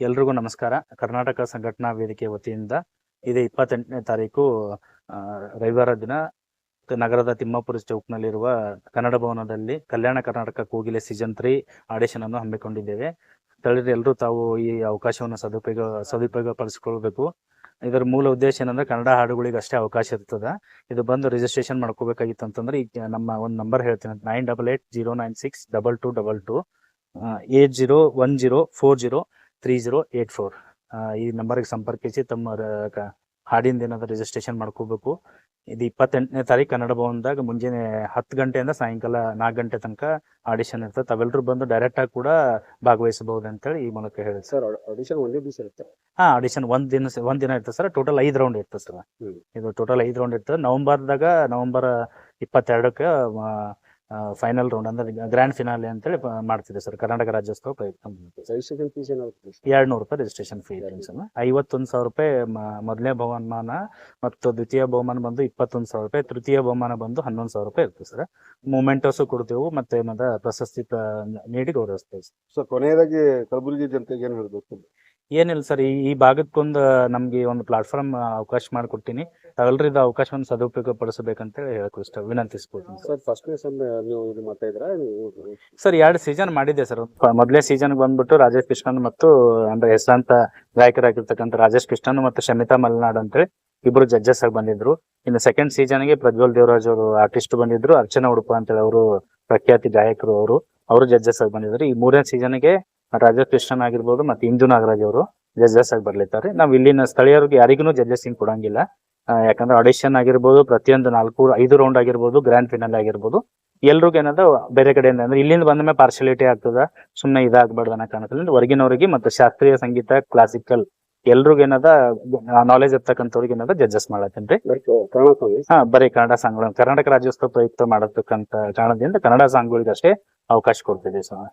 ಎಲ್ರಿಗೂ ನಮಸ್ಕಾರ. ಕರ್ನಾಟಕ ಸಂಘಟನಾ ವೇದಿಕೆ ವತಿಯಿಂದ ಇದೇ ಇಪ್ಪತ್ತೆಂಟನೇ ತಾರೀಕು ರವಿವಾರ ದಿನ ನಗರದ ತಿಮ್ಮಾಪುರ ಚೌಕ್ನಲ್ಲಿರುವ ಕನ್ನಡ ಭವನದಲ್ಲಿ ಕಲ್ಯಾಣ ಕರ್ನಾಟಕ ಕೋಗಿಲೆ ಸೀಸನ್ ತ್ರೀ ಆಡಿಷನ್ ಅನ್ನು ಹಮ್ಮಿಕೊಂಡಿದ್ದೇವೆ. ಸ್ಥಳೀಯರು ಎಲ್ಲರೂ ತಾವು ಈ ಅವಕಾಶವನ್ನು ಸದುಪಯೋಗ ಸದುಪಯೋಗ ಪಡಿಸ್ಕೊಳ್ಬೇಕು ಇದರ ಮೂಲ ಉದ್ದೇಶ ಏನಂದ್ರೆ ಕನ್ನಡ ಹಾಡುಗಳಿಗೆ ಅಷ್ಟೇ ಅವಕಾಶ ಇರ್ತದೆ. ಇದು ಬಂದು ರಿಜಿಸ್ಟ್ರೇಷನ್ ಮಾಡ್ಕೋಬೇಕಾಗಿತ್ತು ಅಂತಂದ್ರೆ ಈಗ ನಮ್ಮ ಒಂದು ನಂಬರ್ ಹೇಳ್ತೀನಿ nine double eight zero nine six double two double two eight zero one zero four zero three zero eight four. ಈ ನಂಬರ್ಗೆ ಸಂಪರ್ಕಿಸಿ ತಮ್ಮ ಹಾಡಿಂದ ಏನಾದ್ರು ರಿಜಿಸ್ಟ್ರೇಷನ್ ಮಾಡ್ಕೋಬೇಕು. ಇದು ಇಪ್ಪತ್ತೆಂಟನೇ ತಾರೀಕು ಕನ್ನಡ ಭವನದಾಗ ಮುಂಜಾನೆ ಹತ್ತು ಗಂಟೆಯಿಂದ ಸಾಯಂಕಾಲ ನಾಲ್ಕು ಗಂಟೆ ತನಕ ಆಡಿಷನ್ ಇರ್ತದೆ. ತಾವೆಲ್ಲರೂ ಬಂದು ಡೈರೆಕ್ಟ್ ಆಗಿ ಕೂಡ ಭಾಗವಹಿಸಬಹುದು ಅಂತೇಳಿ ಈ ಮೂಲಕ ಹೇಳಿ ಸರ್ ಆಡಿಷನ್ ಒಂದೇ ದಿವಸ ಇರುತ್ತೆ? ಹಾ ಆಡಿಷನ್ ಒಂದು ದಿನ ಒಂದ್ ದಿನ ಇರ್ತದೆ ಸರ್ ಟೋಟಲ್ ಐದು ರೌಂಡ್ ಇರ್ತದೆ ಸರ್ ಇದು ಟೋಟಲ್ ಐದು ರೌಂಡ್ ಇರ್ತದೆ. ನವೆಂಬರ್ದಾಗ ನವೆಂಬರ್ ಇಪ್ಪತ್ತೆರಡಕ್ಕೆ ಫೈನಲ್ ರೌಂಡ್ ಅಂದ್ರೆ ಗ್ರ್ಯಾಂಡ್ ಫಿನಾಲೆ ಅಂತೇಳಿ ಹೇಳಿ ಮಾಡ್ತಿದೆ ಸರ್ ಕರ್ನಾಟಕ ರಾಜ್ಯೋತ್ಸವ ಪ್ರಯುಕ್ತ ಎರಡ್ ನೂರು ರೂಪಾಯಿ ರಿಜಿಸ್ಟ್ರೇಷನ್ ಫೀ ಇದೆ ಐವತ್ತೊಂದು ಸಾವಿರ ರೂಪಾಯಿ ಮೊದಲನೇ ಬಹುಮಾನ ಮತ್ತು ದ್ವಿತೀಯ ಬಹುಮಾನ ಬಂದು ಇಪ್ಪತ್ತೊಂದು ಸಾವಿರ ರೂಪಾಯಿ ತೃತೀಯ ಬಹುಮಾನ ಬಂದು ಹನ್ನೊಂದು ಸಾವಿರ ರೂಪಾಯಿ ಇರ್ತದೆ ಸರ್ ಮೂಮೆಂಟೋಸು ಕೊಡ್ತೇವೆ ಮತ್ತೆ ಏನಾದ ಪ್ರಶಸ್ತಿ ಪ್ರ- ನೀಡಿ ಗೌರವಿಸ್ತೇವೆ ಸರ್ ಸೊ ಕೊನೆಯದಾಗಿ ಕಲಬುರಗಿ ಜನತೆಗೆ ಏನು ಹೇಳ್ಬೇಕು? ಏನಿಲ್ಲ ಸರ್ ಈ ಈ ಭಾಗಕ್ಕೊಂದು ನಮ್ಗೆ ಒಂದು ಪ್ಲಾಟ್ಫಾರ್ಮ್ ಅವಕಾಶ ಮಾಡಿಕೊಡ್ತೀನಿ. ತಗಲ್ರಿ ಇದು ಅವಕಾಶವನ್ನು ಸದುಪಯೋಗ ಪಡಿಸಬೇಕಂತೇಳಿ ಹೇಳಕ್ ಇಷ್ಟ ವಿನಂತಿಸ್ಬೋದು ಸರ್. ಫಸ್ಟ್ ಸಮ್ ನೀವು ಇದು ಮಾಡ್ತಾ ಇದ್ರ ಸರ್ ಎರಡು ಸೀಸನ್ ಮಾಡಿದ್ದೆ ಸರ್. ಮೊದಲೇ ಸೀಸನ್ ಬಂದ್ಬಿಟ್ಟು ರಾಜೇಶ್ ಕೃಷ್ಣನ್ ಮತ್ತು ಅಂದ್ರೆ ಹೆಸರಾಂತ ಗಾಯಕರಾಗಿರ್ತಕ್ಕಂಥ ರಾಜೇಶ್ ಕೃಷ್ಣನ್ ಮತ್ತು ಶಮಿತಾ ಮಲ್ನಾಡ್ ಅಂತೇಳಿ ಇಬ್ರು ಜಡ್ಜಸ್ ಆಗಿ ಬಂದಿದ್ರು. ಇನ್ನು ಸೆಕೆಂಡ್ ಸೀಸನ್ಗೆ ಪ್ರಜ್ವಲ್ ದೇವರಾಜ್ ಅವರು ಆರ್ಟಿಸ್ಟ್ ಬಂದಿದ್ರು ಅರ್ಚನಾ ಉಡುಪ ಅಂತೇಳಿ ಅವರು ಪ್ರಖ್ಯಾತಿ ಗಾಯಕರು ಅವರು ಅವರು ಜಡ್ಜಸ್ ಆಗಿ ಬಂದಿದ್ರು. ಈ ಮೂರನೇ ಸೀಸನ್ಗೆ ರಾಜೇಶ್ ಕೃಷ್ಣನ್ ಆಗಿರ್ಬೋದು ಮತ್ತೆ ಇಂದು ನಾಗರಾಜ್ ಅವರು ಜಡ್ಜಸ್ ಆಗಿ ಬರ್ಲಿದ್ದಾರೆ. ನಾವು ಇಲ್ಲಿನ ಸ್ಥಳೀಯರಿಗೆ ಯಾರಿಗೂ ಜಡ್ಜಸ್ ಇನ್ ಕೊಡಂಗಿಲ್ಲ ಯಾಕಂದ್ರೆ ಆಡಿಷನ್ ಆಗಿರ್ಬೋದು, ಪ್ರತಿಯೊಂದು ನಾಲ್ಕು, ಐದು ರೌಂಡ್ ಆಗಿರ್ಬೋದು ಗ್ರ್ಯಾಂಡ್ ಫಿನಲ್ ಆಗಿರ್ಬೋದು. ಎಲ್ರಿಗೂ ಏನದ, ಬೇರೆ ಕಡೆಯಿಂದ ಅಂದ್ರೆ ಇಲ್ಲಿಂದ ಬಂದ ಮೇಲೆ ಪಾರ್ಶಾಲಿಟಿ ಆಗ್ತದ ಸುಮ್ಮನೆ ಇದಾಗ್ಬಾರ್ದು ಅನ್ನೋ ಕಾರಣದಿಂದ ಹೊರಗಿನವರಿಗೆ ಮತ್ತು ಶಾಸ್ತ್ರೀಯ ಸಂಗೀತ ಕ್ಲಾಸಿಕಲ್ ಎಲ್ರಿಗೂ ಏನದ ನಾಲೆಜ್ ಇರ್ತಕ್ಕಂಥವ್ರಿಗೆ ಏನದ ಜಡ್ಜಸ್ ಮಾಡತ್ತೇನ್ರಿ. ಹಾ, ಬರೀ ಕನ್ನಡ ಸಾಂಗ್ ಕರ್ನಾಟಕ ರಾಜ್ಯೋತ್ಸವ ಪ್ರಯುಕ್ತ ಮಾಡತಕ್ಕಂತ ಕಾರಣದಿಂದ ಕನ್ನಡ ಸಾಂಗ್ಗಳಿಗೆ ಅಷ್ಟೇ ಅವಕಾಶ ಕೊಡ್ತಿದ್ದೆ ಸರ್